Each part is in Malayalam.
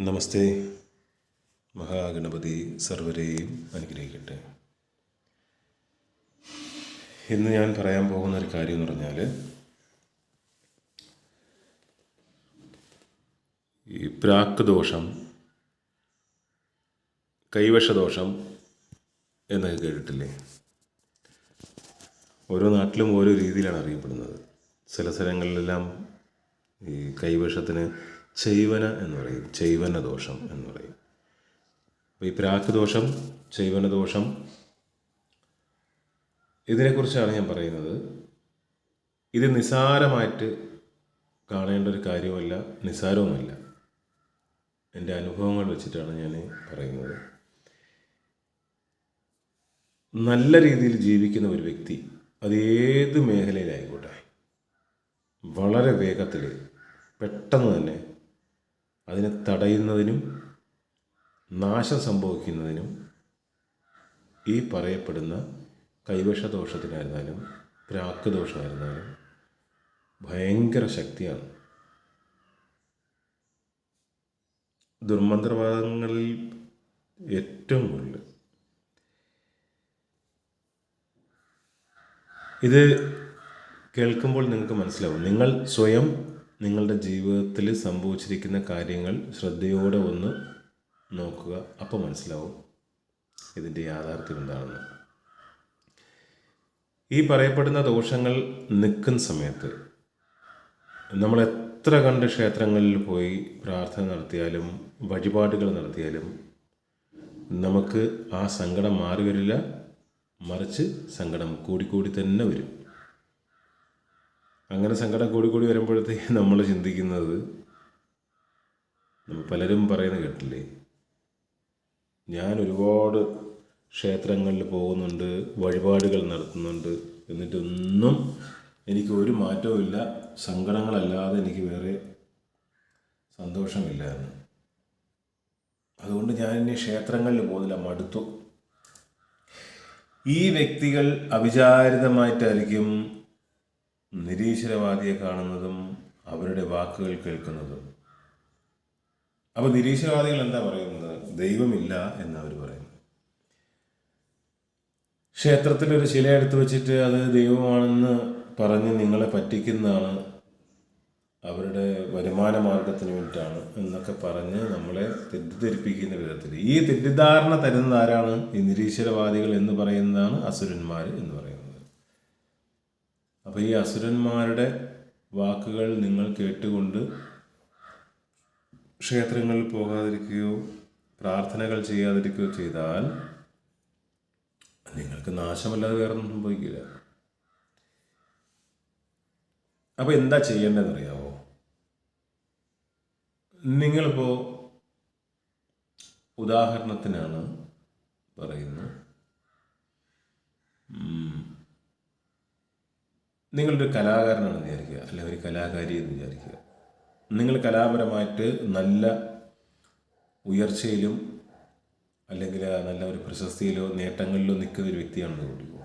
നമസ്തേ. മഹാഗണപതി സർവരെയും അനുഗ്രഹിക്കട്ടെ. ഇന്ന് ഞാൻ പറയാൻ പോകുന്ന ഒരു കാര്യം എന്ന് പറഞ്ഞാൽ ഈ പ്രാക്ദോഷം കൈവശദോഷം എന്നൊക്കെ കേട്ടിട്ടില്ലേ? ഓരോ നാട്ടിലും ഓരോ രീതിയിലാണ് അറിയപ്പെടുന്നത്. ചില സ്ഥലങ്ങളിലെല്ലാം ഈ കൈവശത്തിന് ചൈവന എന്ന് പറയും. ചൈവന ദോഷം എന്ന് പറയും. ഈ പ്രാക്ക് ദോഷം ചൈവന ദോഷം ഇതിനെക്കുറിച്ചാണ് ഞാൻ പറയുന്നത്. ഇത് നിസാരമായിട്ട് കാണേണ്ട ഒരു കാര്യമല്ല നിസാരവുമല്ല. എന്റെ അനുഭവങ്ങൾ വെച്ചിട്ടാണ് ഞാൻ പറയുന്നത്. നല്ല രീതിയിൽ ജീവിക്കുന്ന ഒരു വ്യക്തി അത് ഏത് മേഖലയിലായിക്കോട്ടെ വളരെ വേഗത്തിൽ പെട്ടെന്ന് തന്നെ അതിനെ തടയുന്നതിനും നാശം സംഭവിക്കുന്നതിനും ഈ പറയപ്പെടുന്ന കൈവശ ദോഷത്തിനായിരുന്നാലും പ്രാക്ക് ദോഷമായിരുന്നാലും ഭയങ്കര ശക്തിയാണ്. ദുർമന്ത്രവാദങ്ങളിൽ ഏറ്റവും കൂടുതൽ. ഇത് കേൾക്കുമ്പോൾ നിങ്ങൾക്ക് മനസ്സിലാവും. നിങ്ങൾ സ്വയം നിങ്ങളുടെ ജീവിതത്തിൽ സംഭവിച്ചിരിക്കുന്ന കാര്യങ്ങൾ ശ്രദ്ധയോടെ ഒന്ന് നോക്കുക. അപ്പോൾ മനസ്സിലാവും ഇതിന്റെ യാഥാർത്ഥ്യം എന്താണെന്ന്. ഈ പറയപ്പെടുന്ന ദോഷങ്ങൾ നിൽക്കുന്ന സമയത്ത് നമ്മൾ എത്ര കണ്ട് ക്ഷേത്രങ്ങളിൽ പോയി പ്രാർത്ഥന നടത്തിയാലും വഴിപാടുകൾ നടത്തിയാലും നമുക്ക് ആ സങ്കടം മാറി വരില്ല മറിച്ച് സങ്കടം കൂടിക്കൂടി തന്നെ വരും. അങ്ങനെ സങ്കടം കൂടി കൂടി വരുമ്പോഴത്തേക്ക് നമ്മൾ ചിന്തിക്കുന്നത് പലരും പറയുന്ന കേട്ടില്ലേ? ഞാൻ ഒരുപാട് ക്ഷേത്രങ്ങളിൽ പോകുന്നുണ്ട് വഴിപാടുകൾ നടത്തുന്നുണ്ട് എന്നിട്ടൊന്നും എനിക്ക് ഒരു മാറ്റവും ഇല്ല സങ്കടങ്ങളല്ലാതെ എനിക്ക് വേറെ സന്തോഷമില്ല എന്ന്. അതുകൊണ്ട് ഞാൻ ഇനി ക്ഷേത്രങ്ങളിൽ പോകുന്നില്ല മടുത്തു. ഈ വ്യക്തികൾ അവിചാരിതമായിട്ടായിരിക്കും നിരീശ്വരവാദിയെ കാണുന്നതും അവരുടെ വാക്കുകൾ കേൾക്കുന്നതും. അപ്പോൾ നിരീശ്വരവാദികൾ എന്താ പറയുന്നത്? ദൈവമില്ല എന്ന് അവർ പറയുന്നു ക്ഷേത്രത്തിൽ ഒരു ശില എടുത്തു വെച്ചിട്ട് അത് ദൈവമാണെന്ന് പറഞ്ഞ് നിങ്ങളെ പറ്റിക്കുന്നതാണ് അവരുടെ വരുമാന മാർഗത്തിന് വേണ്ടിയിട്ടാണ് എന്നൊക്കെ പറഞ്ഞ് നമ്മളെ തെറ്റിദ്ധരിപ്പിക്കുന്ന വിധത്തിൽ. ഈ തെറ്റിദ്ധാരണ തരുന്നത് ആരാണ്? ഈ നിരീശ്വരവാദികൾ എന്ന് പറയുന്നതാണ് അസുരന്മാർ എന്ന് പറയുന്നത്. അപ്പോൾ ഈ അസുരന്മാരുടെ വാക്കുകൾ നിങ്ങൾ കേട്ടുകൊണ്ട് ക്ഷേത്രങ്ങളിൽ പോകാതിരിക്കുകയോ പ്രാർത്ഥനകൾ ചെയ്യാതിരിക്കുകയോ ചെയ്താൽ നിങ്ങൾക്ക് നാശമല്ലാതെ വേറെ ഒന്നും സംഭവിക്കില്ല. അപ്പോൾ എന്താ ചെയ്യേണ്ടതെന്ന് അറിയാമോ നിങ്ങളിപ്പോൾ ഉദാഹരണത്തിനാണ് പറയുന്നത്. നിങ്ങളൊരു കലാകാരനാണെന്ന് വിചാരിക്കുക അല്ലെങ്കിൽ ഒരു കലാകാരി എന്ന് വിചാരിക്കുക. നിങ്ങൾ കലാപരമായിട്ട് നല്ല ഉയർച്ചയിലും അല്ലെങ്കിൽ നല്ല ഒരു പ്രശസ്തിയിലോ നേട്ടങ്ങളിലോ നിൽക്കുന്ന ഒരു വ്യക്തിയാണെന്ന് കൂട്ടിക്കോ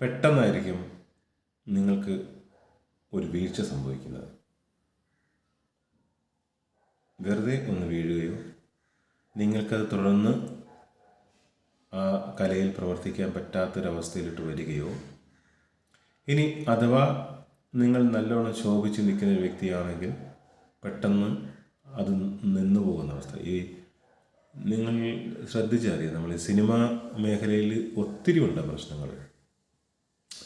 പെട്ടെന്നായിരിക്കും നിങ്ങൾക്ക് ഒരു വീഴ്ച സംഭവിക്കുന്നത്. വെറുതെ ഒന്ന് വീഴുകയോ നിങ്ങൾക്കത് തുടർന്ന് ആ കലയിൽ പ്രവർത്തിക്കാൻ പറ്റാത്തൊരവസ്ഥയിലിട്ട് വരികയോ ഇനി അഥവാ നിങ്ങൾ നല്ലോണം ശോഭിച്ച് നിൽക്കുന്ന ഒരു വ്യക്തിയാണെങ്കിൽ പെട്ടെന്ന് അത് നിന്നു പോകുന്ന അവസ്ഥ. ഈ നിങ്ങൾ ശ്രദ്ധിച്ചറിയാം നമ്മൾ സിനിമ മേഖലയിൽ ഒത്തിരി ഉണ്ട് പ്രശ്നങ്ങൾ.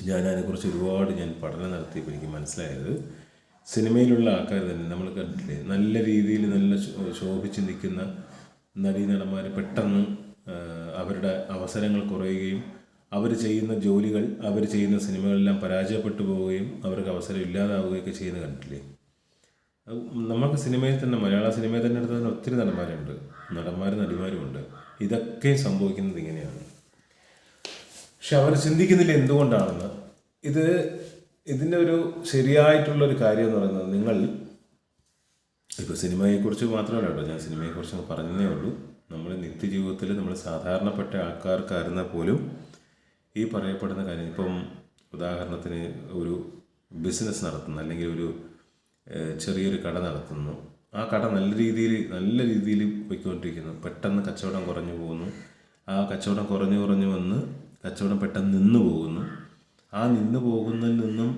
ഞാൻ അതിനെക്കുറിച്ച് ഒരുപാട് ഞാൻ പഠനം നടത്തിയപ്പോൾ എനിക്ക് മനസ്സിലായത് സിനിമയിലുള്ള ആൾക്കാർ തന്നെ നമ്മൾ കണ്ടിട്ടില്ലേ നല്ല രീതിയിൽ നല്ല ശോഭിച്ച് നിൽക്കുന്ന നടീനടന്മാർ പെട്ടെന്ന് അവരുടെ അവസരങ്ങൾ കുറയുകയും അവർ ചെയ്യുന്ന ജോലികൾ അവർ ചെയ്യുന്ന സിനിമകളെല്ലാം പരാജയപ്പെട്ടു പോവുകയും അവർക്ക് അവസരം ഇല്ലാതാവുകയൊക്കെ ചെയ്യുന്ന കണ്ടിട്ടില്ലേ? നമുക്ക് സിനിമയിൽ തന്നെ മലയാള സിനിമയിൽ തന്നെ എടുത്ത തന്നെ ഒത്തിരി നടന്മാരുണ്ട്. നടന്മാരും നടിമാരുമുണ്ട്. ഇതൊക്കെ സംഭവിക്കുന്നത് ഇങ്ങനെയാണ്. പക്ഷെ അവർ ചിന്തിക്കുന്നില്ല എന്തുകൊണ്ടാണെന്ന്. ഇത് ഇതിന്റെ ഒരു ശരിയായിട്ടുള്ള ഒരു കാര്യം എന്ന് പറയുന്നത് നിങ്ങൾ ഇപ്പോൾ സിനിമയെക്കുറിച്ച് മാത്രമല്ല കേട്ടോ ഞാൻ സിനിമയെക്കുറിച്ച് പറഞ്ഞതേ ഉള്ളൂ. നമ്മുടെ നിത്യജീവിതത്തിൽ നമ്മൾ സാധാരണപ്പെട്ട ആൾക്കാർക്കായിരുന്നാൽ പോലും ഈ പറയപ്പെടുന്ന കാര്യം ഇപ്പം ഉദാഹരണത്തിന് ഒരു ബിസിനസ് നടത്തുന്നു അല്ലെങ്കിൽ ഒരു ചെറിയൊരു കട നടത്തുന്നു. ആ കട നല്ല രീതിയിൽ നല്ല രീതിയിൽ പോയിക്കൊണ്ടിരിക്കുന്നു. പെട്ടെന്ന് കച്ചവടം കുറഞ്ഞു പോകുന്നു. ആ കച്ചവടം കുറഞ്ഞു കുറഞ്ഞു വന്ന് കച്ചവടം പെട്ടെന്ന് നിന്ന് പോകുന്നു. ആ നിന്ന് പോകുന്നതിൽ നിന്നും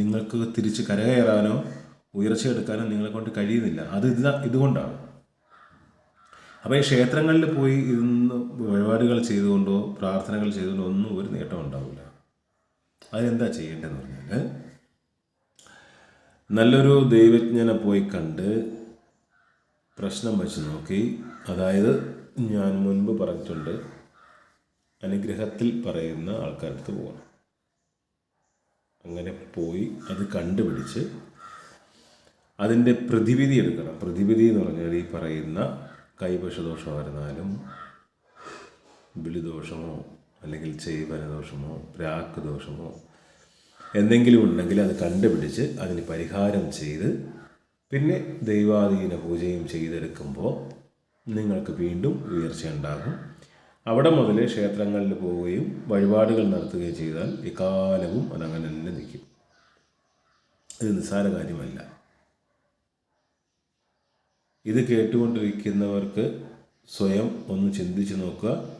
നിങ്ങൾക്ക് തിരിച്ച് കരകയറാനോ ഉയർച്ച എടുക്കാനോ നിങ്ങളെ കൊണ്ട് കഴിയുന്നില്ല. അത് ഇത് ഇതുകൊണ്ടാണ്. അപ്പോൾ ഈ ക്ഷേത്രങ്ങളിൽ പോയി ഇന്ന് വഴിപാടുകൾ ചെയ്തുകൊണ്ടോ പ്രാർത്ഥനകൾ ചെയ്തുകൊണ്ടോ ഒന്നും ഒരു നേട്ടം ഉണ്ടാവില്ല. അതിനെന്താ ചെയ്യേണ്ടതെന്ന് പറഞ്ഞാൽ നല്ലൊരു ദൈവജ്ഞനെ പോയി കണ്ട് പ്രശ്നം വെച്ച് നോക്കി. അതായത് ഞാൻ മുൻപ് പറഞ്ഞിട്ടുണ്ട് അനുഗ്രഹത്തിൽ പറയുന്ന ആൾക്കാരടുത്ത് പോകണം. അങ്ങനെ പോയി അത് കണ്ടുപിടിച്ച് അതിന്റെ പ്രതിവിധി എടുക്കണം. പ്രതിവിധി എന്ന് പറഞ്ഞാൽ ഈ പറയുന്ന കൈവശദോഷമായിരുന്നാലും വിളിദോഷമോ അല്ലെങ്കിൽ ചെയ്വനദോഷമോ പ്രാക്ക് ദോഷമോ എന്തെങ്കിലും ഉണ്ടെങ്കിൽ അത് കണ്ടുപിടിച്ച് അതിന് പരിഹാരം ചെയ്ത് പിന്നെ ദൈവാധീന പൂജയും ചെയ്തെടുക്കുമ്പോൾ നിങ്ങൾക്ക് വീണ്ടും ഉയർച്ച ഉണ്ടാകും. അവിടെ മുതൽ ക്ഷേത്രങ്ങളിൽ പോവുകയും വഴിപാടുകൾ നടത്തുകയും ചെയ്താൽ എക്കാലവും അതങ്ങനെ തന്നെ നിൽക്കും. ഇത് നിസ്സാര കാര്യമല്ല. ഇത് കേട്ടുകൊണ്ടിരിക്കുന്നവർക്ക് സ്വയം ഒന്ന് ചിന്തിച്ച് നോക്കുക.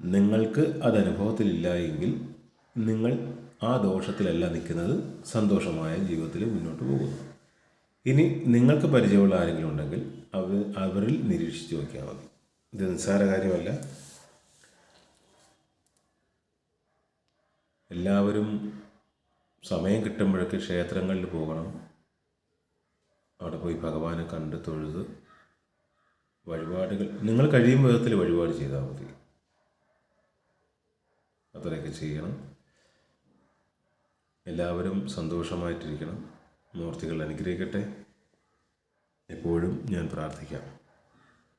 നിങ്ങൾക്ക് അത് അനുഭവത്തിലില്ല എങ്കിൽ നിങ്ങൾ ആ ദോഷത്തിലല്ല നിൽക്കുന്നത് സന്തോഷമായ ജീവിതത്തിൽ മുന്നോട്ട് പോകുന്നു. ഇനി നിങ്ങൾക്ക് പരിചയമുള്ള ആരെങ്കിലും ഉണ്ടെങ്കിൽ അവർ അവരിൽ നിരീക്ഷിച്ച് നോക്കിയാൽ മതി. ഇത് നിസ്സാര കാര്യമല്ല. എല്ലാവരും സമയം കിട്ടുമ്പോഴൊക്കെ ക്ഷേത്രങ്ങളിൽ പോകണം. പോയി ഭഗവാനെ കണ്ട് തൊഴുത് വഴിപാടുകൾ നിങ്ങൾ കഴിയും വിധത്തിൽ വഴിപാട് ചെയ്താൽ മതി. അത്രയൊക്കെ ചെയ്യണം. എല്ലാവരും സന്തോഷമായിട്ടിരിക്കണം. മൂർത്തികൾ അനുഗ്രഹിക്കട്ടെ. എപ്പോഴും ഞാൻ പ്രാർത്ഥിക്കാം.